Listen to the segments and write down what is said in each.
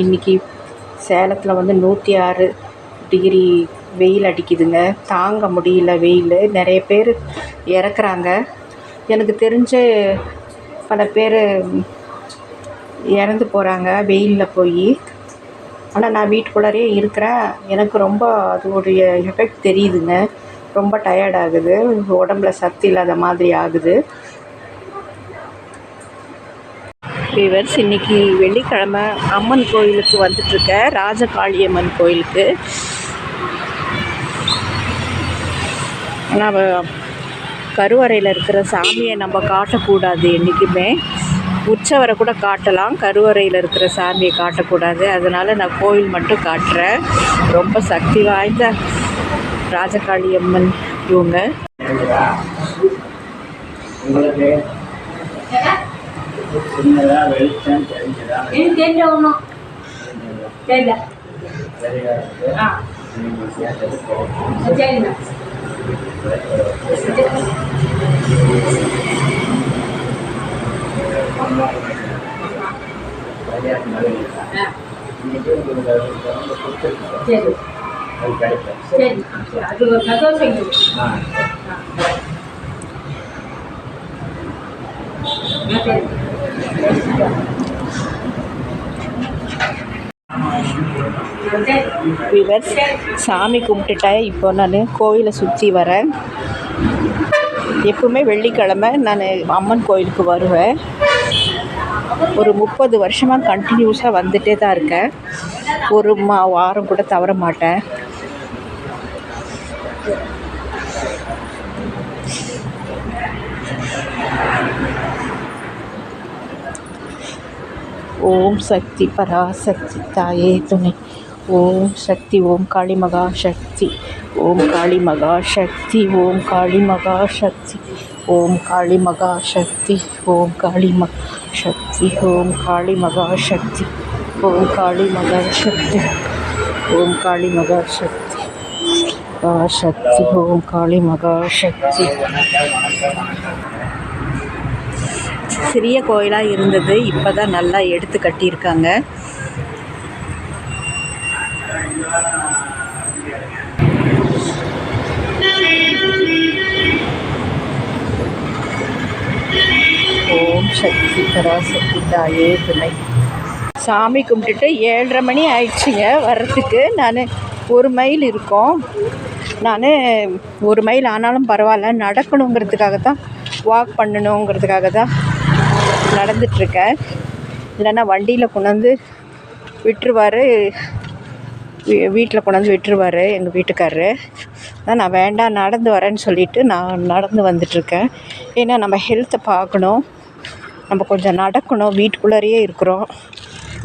இன்றைக்கி சேலத்தில் வந்து நூற்றி ஆறு டிகிரி வெயில் அடிக்குதுங்க. தாங்க முடியல வெயில். நிறைய பேர் இறக்குறாங்க. எனக்கு தெரிஞ்ச பல பேர் இறந்து போகிறாங்க வெயிலில் போய். ஆனால் நான் வீட்டுக்குள்ளாரே இருக்கிறேன். எனக்கு ரொம்ப அதோடைய எஃபெக்ட் தெரியுதுங்க. ரொம்ப டயர்ட் ஆகுது. உடம்புல சக்தி இல்லாத மாதிரி ஆகுது. விவர்ஸ் இன்னைக்கு வெள்ளிக்கிழமை அம்மன் கோயிலுக்கு வந்துட்டுருக்கேன் ராஜகாளியம்மன் கோயிலுக்கு. நம்ம கருவறையில் இருக்கிற சாமியை நம்ம காட்டக்கூடாது என்றைக்குமே. உற்சவரை கூட காட்டலாம் கருவறையில் இருக்கிற சாமியை காட்டக்கூடாது. அதனால் நான் கோயில் மட்டும் காட்டுறேன். ரொம்ப சக்தி வாய்ந்த ராஜகாளியம்மன் இவங்க. சின்னதா வெளிச்சம் தெரிஞ்சதா இது தெரியல ஒன்றும் தெரியல சரிண்ணா சரி. சரி அது ஒரு சந்தோஷம். ஆ சரி. விவர்ஸ் சாமி கும்பிட்டுட்டேன் இப்போ நான் கோயிலை சுற்றி வரேன். எப்பவுமே வெள்ளிக்கிழமை நான் அம்மன் கோயிலுக்கு வருவேன். ஒரு முப்பது வருஷமாக கண்டினியூஸாக வந்துட்டே தான் இருக்கேன். ஒரு மா வாரம் கூட தவற மாட்டேன். ஓம் சக்தி பராசக்தி தாயே துணை. ஓம் சக்தி ஓம் காளி மகா சக்தி ஓம் காளி மகா சக்தி ஓம் காளி மகா சக்தி ஓம் காளி மகா சக்தி ஓம் காளி மகா சக்தி ஓம் காளி மகா சக்தி ஓம் காளி மகா சக்தி ஓம் காளி மகா சக்தி மகா சக்தி ஓம் காளி மகா சக்தி சிறிய கோயிலாக இருந்தது. இப்போ தான் நல்லா எடுத்து கட்டியிருக்காங்க. ஓம் சக்தி பராசக்தி தாயே துணை. சாமி கும்பிட்டுட்டு ஏழரை மணி ஆயிடுச்சுங்க வர்றதுக்கு. நான் ஒரு மைல் இருக்கோம். நான் ஒரு மைல் ஆனாலும் பரவாயில்ல. நடக்கணுங்கிறதுக்காக தான் வாக் பண்ணணுங்கிறதுக்காக தான் நடந்துட்டுருக்கேன். இல்லைன்னா வண்டியில் கொண்டாந்து விட்டுருவார். வீட்டில் கொண்டாந்து விட்டுருவார் எங்கள் வீட்டுக்காரரு. அதான் நான் வேண்டாம் நடந்து வரேன்னு சொல்லிவிட்டு நான் நடந்து வந்துட்டுருக்கேன். ஏன்னா நம்ம ஹெல்த்தை பார்க்கணும். நம்ம கொஞ்சம் நடக்கணும். வீட்டுக்குள்ளாரையே இருக்கிறோம்.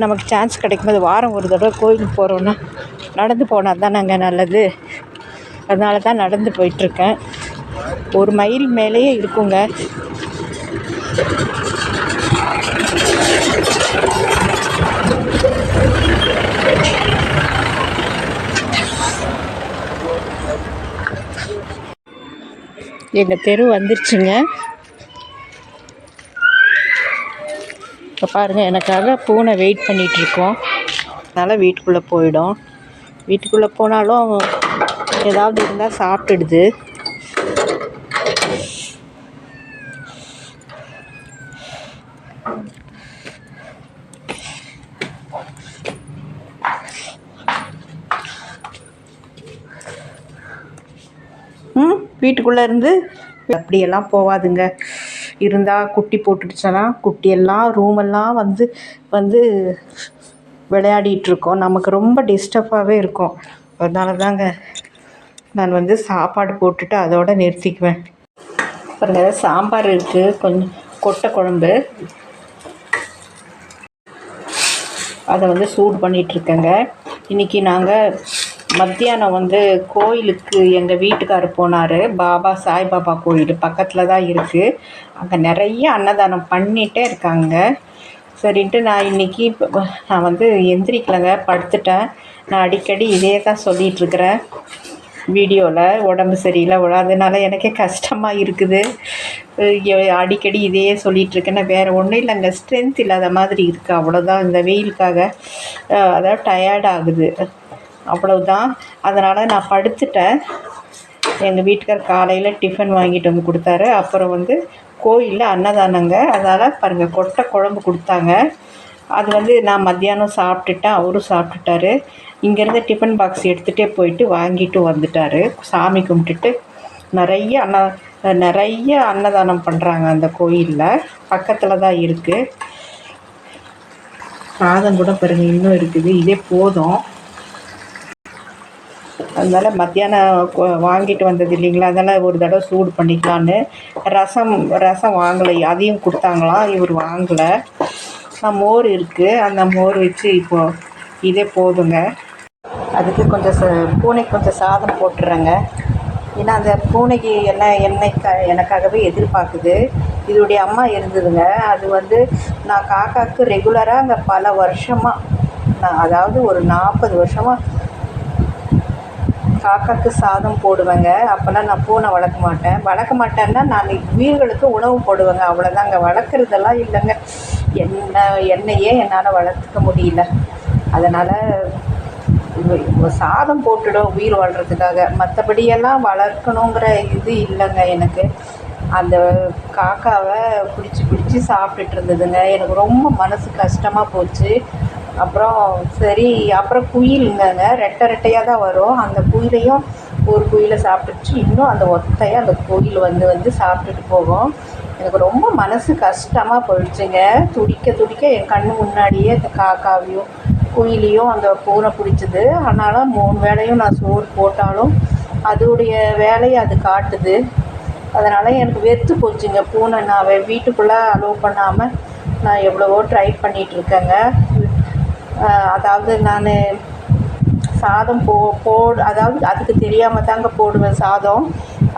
நமக்கு சான்ஸ் கிடைக்கும்போது வாரம் ஒரு தடவை கோயிலுக்கு போகிறோன்னா நடந்து போனால் தான் நாங்கள் நல்லது. அதனால தான் நடந்து போயிட்டுருக்கேன். ஒரு மைல் மேலேயே இருக்குங்க. எங்கள் தெரு வந்துருச்சுங்க. இப்போ பாருங்கள் எனக்காக பூனை வெயிட் பண்ணிகிட்ருக்கோம் அதனால் வீட்டுக்குள்ளே போயிடும். வீட்டுக்குள்ளே போனாலும் ஏதாவது இருந்தால் சாப்பிட்டுடுது ம் வீட்டுக்குள்ளே இருந்து அப்படியெல்லாம் போகாதுங்க இருந்தால் குட்டி போட்டுடுச்சுன்னா குட்டியெல்லாம் ரூமெல்லாம் வந்து வந்து விளையாடிட்டு இருக்கோம் நமக்கு ரொம்ப டிஸ்டர்பாகவே இருக்கும். அதனால தாங்க நான் வந்து சாப்பாடு போட்டுட்டு அதோட நிறுத்திக்குவேன். பாருங்க சாம்பார் இருக்குது கொஞ்சம் கொட்டை குழம்பு. அதை வந்து சூடு பண்ணிகிட்ருக்கேங்க இன்றைக்கி நாங்கள் மத்தியானம் வந்து கோயிலுக்கு எங்கள் வீட்டுக்கார் போனார். பாபா சாய்பாபா கோயில் பக்கத்தில் தான் இருக்குது அங்கே நிறைய அன்னதானம் பண்ணிகிட்டே இருக்காங்க. சரின்ட்டு நான் இன்றைக்கி நான் வந்து எந்திரிக்கலைங்க படுத்துட்டேன். நான் அடிக்கடி இதே தான் சொல்லிகிட்ருக்கிறேன் வீடியோவில் உடம்பு சரியில்லை அதனால எனக்கே கஷ்டமாக இருக்குது. அடிக்கடி இதையே சொல்லிகிட்டு வேறு ஒன்றும் இல்லைங்க ஸ்ட்ரென்த் இல்லாத மாதிரி இருக்குது அவ்வளோதான் இந்த வெயிலுக்காக. அதாவது டயர்ட் ஆகுது. அவ்வளவுதான். அதனால் நான் படுத்துட்டேன். எங்கள் வீட்டுக்கார் காலையில் டிஃபன் வாங்கிட்டு வந்து கொடுத்தாரு. அப்புறம் வந்து கோயிலில் அன்னதானங்க. அதனால் பாருங்கள் கொட்டை குழம்பு கொடுத்தாங்க. அது வந்து நான் மத்தியானம் சாப்பிட்டுட்டேன். அவரும் சாப்பிட்டுட்டாரு. இங்கேருந்து டிஃபன் பாக்ஸ் எடுத்துகிட்டே போயிட்டு வாங்கிட்டு வந்துட்டாரு. சாமி கும்பிட்டுட்டு நிறைய அன்ன நிறைய அன்னதானம் பண்ணுறாங்க அந்த கோயிலில். பக்கத்தில் தான் இருக்குது சாதம் கூட பாருங்கள் இன்னும் இருக்குது. இதே போதும். அதனால் மத்தியானம் வாங்கிட்டு வந்தது இல்லைங்களா? அதனால் ஒரு தடவை சூடு பண்ணிக்கலான்னு. ரசம் ரசம் வாங்கலை. அதையும் கொடுத்தாங்களாம் இவர் வாங்கலை. மோர் இருக்குது அந்த மோர் வச்சு இப்போது இதே போதுங்க. அதுக்கு கொஞ்சம் ச பூனைக்கு கொஞ்சம் சாதம் போட்டுறேங்க. ஏன்னா அந்த பூனைக்கு என்ன என்னை க எனக்காகவே எதிர்பார்க்குது. இதோடைய அம்மா இருந்ததுங்க. அது வந்து நான் காக்காவுக்கு ரெகுலராக அங்கே பல வருஷமாக நான் அதாவது ஒரு நாற்பது வருஷமாக காக்காக்கு சாதம் போடுவேங்க. அப்போல்லாம் நான் பூனை வளர்க்க மாட்டேன். வளர்க்க மாட்டேன்னா நான் உயிர்களுக்கு உணவு போடுவேங்க. அவ்வளோதாங்க வளர்க்குறதெல்லாம் இல்லைங்க. என்ன என்னையே என்னால் வளர்த்துக்க முடியல. அதனால் சாதம் போட்டுடும் உயிர் வாழ்கிறதுக்காக மற்றபடியெல்லாம் வளர்க்கணுங்கிற இது இல்லைங்க எனக்கு. அந்த காக்காவை பிடிச்சி பிடிச்சி சாப்பிட்டுட்டு இருந்ததுங்க. எனக்கு ரொம்ப மனசு கஷ்டமாக போச்சு. அப்புறம் சரி அப்புறம் குயிலுங்கங்க ரெட்டை ரெட்டையாக தான் வரும். அந்த குயிலையும் ஒரு குயிலை சாப்பிட்டுச்சு இன்னும் அந்த ஒத்தையாக அந்த குயில் வந்து வந்து சாப்பிட்டுட்டு போகும். எனக்கு ரொம்ப மனசு கஷ்டமாக போயிடுச்சுங்க. துடிக்க துடிக்க என் கண்ணு முன்னாடியே இந்த காக்காவையும் குயிலையும் அந்த பூனை பிடிச்சது. ஆனாலும் மூணு வேளையும் நான் சோறு போட்டாலும் அதோடைய வேலையை அது காட்டுது. அதனால் எனக்கு வெறுத்து போச்சுங்க பூனை. நான் வீட்டுக்குள்ளே அலோவ் பண்ணாமல் நான் எவ்வளவோ ட்ரை பண்ணிகிட்ருக்கேங்க அதாவது நான் சாதம் போ போடு அதாவது அதுக்கு தெரியாமல் தாங்க போடுவேன் சாதம்.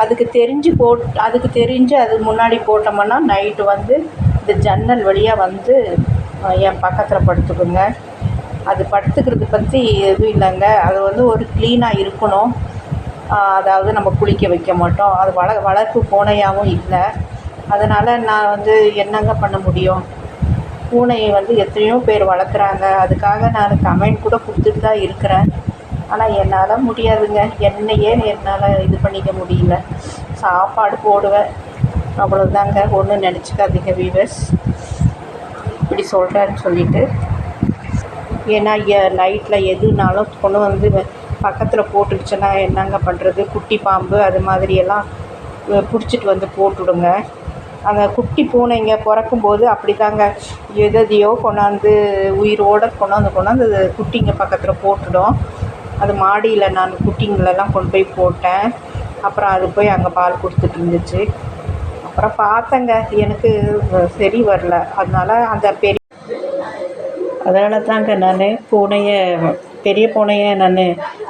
அதுக்கு தெரிஞ்சு போட் அதுக்கு தெரிஞ்சு அது முன்னாடி போட்டோம்னா நைட்டு வந்து இந்த ஜன்னல் வழியாக வந்து என் பக்கத்தில் படுத்துக்குங்க. அது படுத்துக்கிறது பற்றி எதுவும் இல்லைங்க. அது வந்து ஒரு க்ளீனாக இருக்கணும். அதாவது நம்ம குளிக்க வைக்க மாட்டோம். அது வள வளர்ப்பு பூனையாகவும் இல்லை. அதனால் நான் வந்து என்னங்க பண்ண முடியும்? பூனையை வந்து எத்தனையோ பேர் வளர்க்குறாங்க. அதுக்காக நான் கமெண்ட் கூட கொடுத்துட்டு தான் இருக்கிறேன். ஆனால் என்னால் முடியாதுங்க. என்னையே என்னால் இது பண்ணிக்க முடியல. சாப்பாடு போடுவேன். அவ்வளோதாங்க ஒன்றும் நினச்சிக்காதீங்க வீவர்ஸ் இப்படி சொல்கிறேன்னு சொல்லிட்டு. ஏன்னா நைட்டில் எதுனாலும் கொண்டு வந்து பக்கத்தில் போட்டுக்கிச்சுன்னா என்னங்க பண்ணுறது குட்டி பாம்பு அது மாதிரியெல்லாம் பிடிச்சிட்டு வந்து போட்டுவிடுங்க அந்த குட்டி பூனைங்க பிறக்கும்போது அப்படி தாங்க எதையோ கொண்டாந்து உயிரோடு கொண்டாந்து கொண்டாந்து அது குட்டிங்க பக்கத்தில் போட்டுடும். அது மாடியில் நான் குட்டிங்களெல்லாம் கொண்டு போய் போட்டேன். அப்புறம் அது போய் அங்கே பால் கொடுத்துட்டு இருந்துச்சு. அப்புறம் பார்த்தேங்க. எனக்கு சரி வரல. அதனால் அந்த பெரிய அதனால தாங்க நான் பூனையை பெரிய பூனையை நான்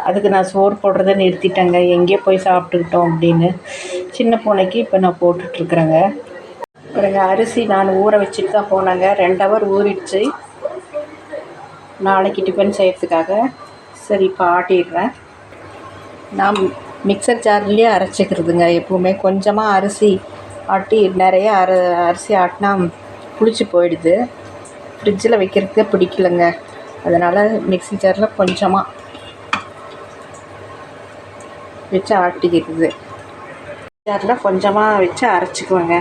அதுக்கு நான் சோறு போடுறத நிறுத்திட்டேங்க. எங்கேயோ போய் சாப்பிட்டுக்கிட்டோம் அப்படின்னு. சின்ன பூனைக்கு இப்போ நான் போட்டுட்ருக்குறேங்க பாருங்க அரிசி நான் ஊற வச்சுட்டு தான் போனேங்க. ரெண்டு ஹவர் ஊறிடுச்சு. நாளைக்கு டிஃபன் செய்கிறதுக்காக சரி இப்போ ஆட்டிடுறேன். நான் மிக்சர் ஜார்லேயே அரைச்சிக்கிறதுங்க எப்பவுமே. கொஞ்சமாக அரிசி ஆட்டி நிறைய அர அரிசி ஆட்டினா புளிச்சு போயிடுது. ஃப்ரிட்ஜில் வைக்கிறதுக்கே பிடிக்கலங்க. அதனால் மிக்ஸி ஜாரில் கொஞ்சமாக வச்சு ஆட்டிக்கிறது. ஜாரில் கொஞ்சமாக வச்சு அரைச்சிக்குவேங்க.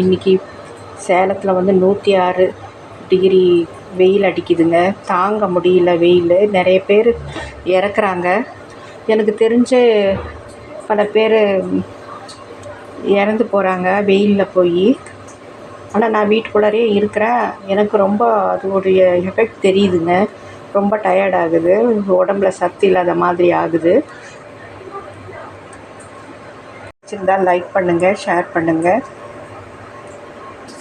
இன்றைக்கி சேலத்தில் வந்து நூற்றி ஆறு டிகிரி வெயில் அடிக்குதுங்க. தாங்க முடியல வெயில். நிறைய பேர் இறக்குறாங்க. எனக்கு தெரிஞ்ச பல பேர் இறந்து போகிறாங்க வெயிலில் போய். ஆனால் நான் வீட்டுக்குள்ளாரே இருக்கிறேன். எனக்கு ரொம்ப அதோடைய எஃபெக்ட் தெரியுதுங்க. ரொம்ப டயர்ட் ஆகுது. உடம்புல சத்து இல்லாத மாதிரி ஆகுது. பிடிச்சிருந்தால் லைக் பண்ணுங்கள் ஷேர் பண்ணுங்கள்